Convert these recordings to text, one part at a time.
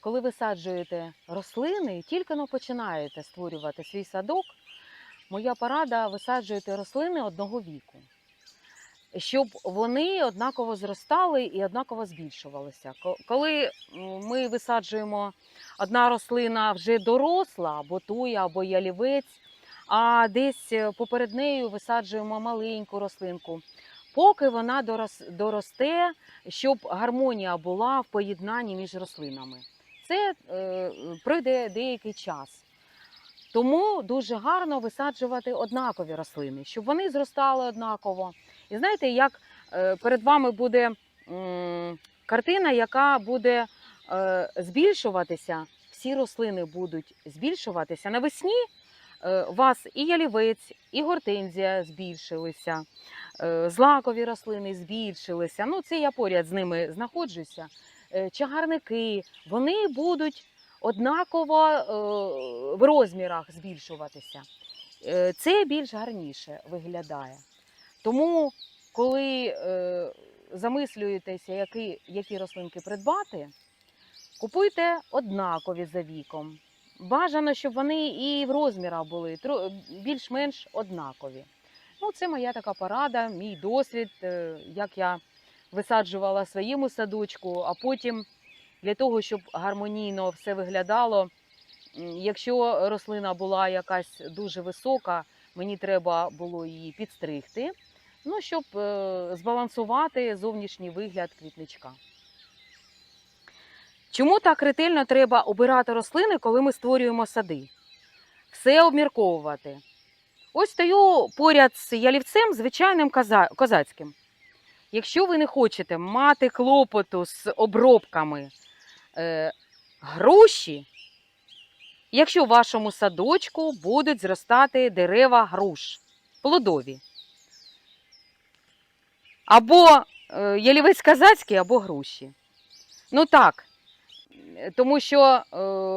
коли висаджуєте рослини, тільки но починаєте створювати свій садок, моя порада висаджуєте рослини одного віку, щоб вони однаково зростали і однаково збільшувалися. Коли ми висаджуємо одна рослина вже доросла, або туя, або ялівець, а десь е, поперед нею висаджуємо маленьку рослинку, поки вона доросте, щоб гармонія була в поєднанні між рослинами. Це е, пройде деякий час. Тому дуже гарно висаджувати однакові рослини, щоб вони зростали однаково. І знаєте, як е, перед вами буде картина, яка буде е, збільшуватися, всі рослини будуть збільшуватися. Навесні у вас і ялівець, і гортензія збільшилися, злакові рослини збільшилися. Ну, це я поряд з ними знаходжуся. Е, Чагарники, вони будуть однаково е, в розмірах збільшуватися. Е, Це більш гарніше виглядає. Тому, коли замислюєтеся, які, які рослинки придбати, купуйте однакові за віком. Бажано, щоб вони і в розмірах були більш-менш однакові. Ну, це моя така порада, мій досвід, як я висаджувала своєму садочку, а потім для того, щоб гармонійно все виглядало, якщо рослина була якась дуже висока, мені треба було її підстригти, ну, щоб е, збалансувати зовнішній вигляд квітничка. Чому так ретельно треба обирати рослини, коли ми створюємо сади? Все обмірковувати. Ось стою поряд з ялівцем звичайним коза- козацьким. Якщо ви не хочете мати клопоту з обробками е, груші, якщо в вашому садочку будуть зростати дерева груш, плодові. Або е, ялівець казацький, або груші. Ну так, тому що е,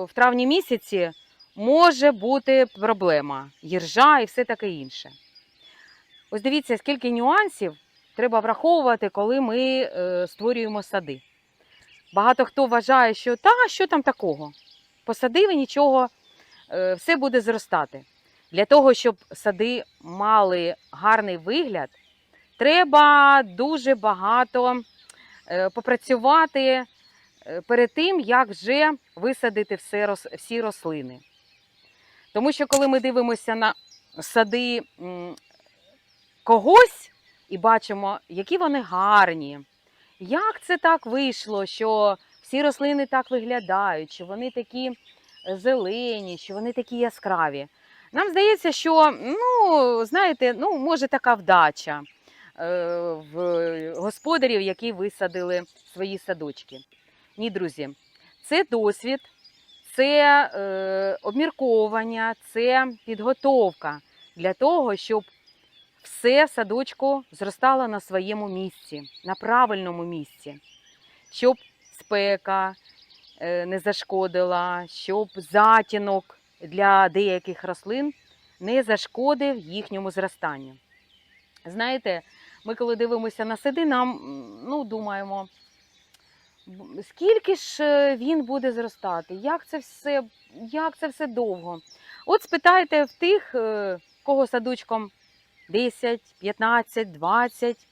в травні місяці може бути проблема, гіржа і все таке інше. Ось дивіться, скільки нюансів треба враховувати, коли ми е, створюємо сади. Багато хто вважає, що та що там такого? Посадив і нічого, е, все буде зростати. Для того, щоб сади мали гарний вигляд, треба дуже багато е, попрацювати перед тим, як вже висадити всі рослини. Тому що коли ми дивимося на сади когось і бачимо, які вони гарні, як це так вийшло, що всі рослини так виглядають, що вони такі е, зелені, що вони такі яскраві. Нам здається, що ну, знаєте, ну, може така вдача е, в господарів, які висадили свої садочки. Ні, друзі, це досвід, це е, обмірковування, це підготовка для того, щоб все садочку зростало на своєму місці, на правильному місці, щоб спека е, не зашкодила, щоб затінок для деяких рослин не зашкодив їхньому зростанню. Знаєте, ми коли дивимося на сади, нам ну, думаємо, скільки ж е, він буде зростати, як це все, як це все довго. От спитайте в тих, е, кого садочком 10, 15, 20.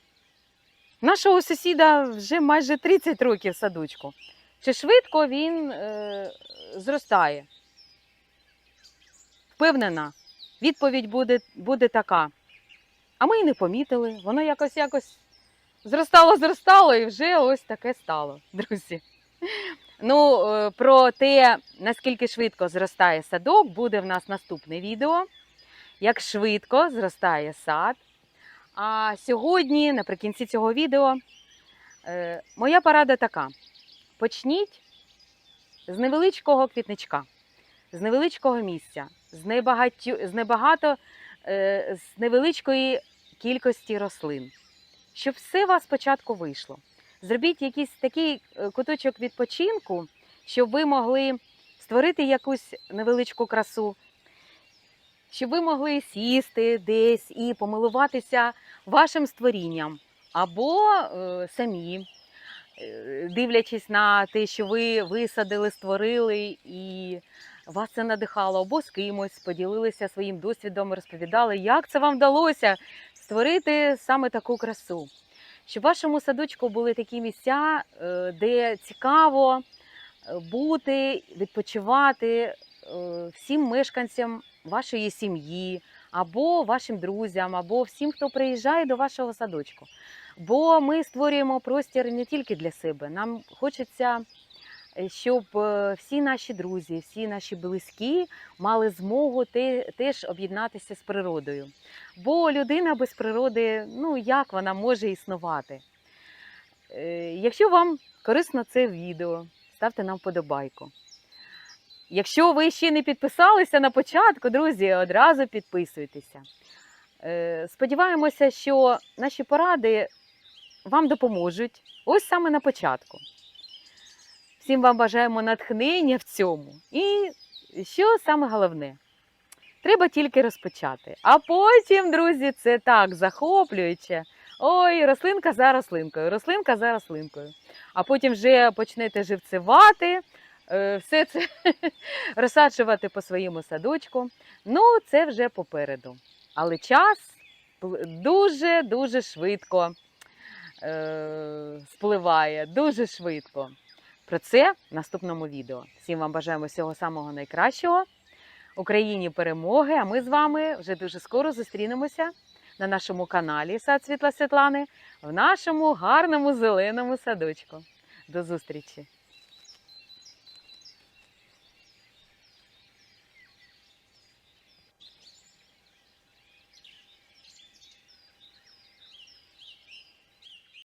Нашого сусіда вже майже 30 років садочку. Чи швидко він е, зростає? Впевнена, відповідь буде, буде така. А ми і не помітили, воно якось якось зростало, зростало і вже ось таке стало, друзі. Ну, е, про те, наскільки швидко зростає садок, буде в нас наступне відео. Як швидко зростає сад. А сьогодні, наприкінці цього відео, е, моя порада така: почніть з невеличкого квітничка, з невеличкого місця, з, небагатю, з небагато, е, з невеличкої кількості рослин, щоб все у вас спочатку вийшло. Зробіть якийсь такий е, куточок відпочинку, щоб ви могли створити якусь невеличку красу, щоб ви могли сісти десь і помилуватися вашим створінням або е, самі. е, дивлячись на те, що ви висадили, створили, і вас це надихало, або з кимось поділилися своїм досвідом, розповідали, як це вам вдалося створити саме таку красу. Щоб в вашому садочку були такі місця, е, де цікаво е, бути, відпочивати всім мешканцям вашої сім'ї, або вашим друзям, або всім, хто приїжджає до вашого садочку. Бо ми створюємо простір не тільки для себе. Нам хочеться, е, щоб е, всі наші друзі, всі наші близькі мали змогу теж об'єднатися з природою. Бо людина без природи, ну як вона може існувати? Е, Якщо вам корисно це відео, ставте нам вподобайку. Якщо ви ще не підписалися на початку, друзі, одразу підписуйтеся. Е, Сподіваємося, що наші поради вам допоможуть ось саме на початку. Всім вам бажаємо натхнення в цьому. І що саме головне? Треба тільки розпочати. А потім, друзі, це так захоплююче. Ой, рослинка за рослинкою, рослинка за рослинкою. А потім вже почнете живцевати, все це розсаджувати по своєму садочку. Ну, це вже попереду. Але час дуже-дуже швидко е, спливає, дуже швидко. Про це в наступному відео. Всім вам бажаємо всього самого найкращого. Україні перемоги! А ми з вами вже дуже скоро зустрінемося на нашому каналі Сад Світла Світлани в нашому гарному зеленому садочку. До зустрічі!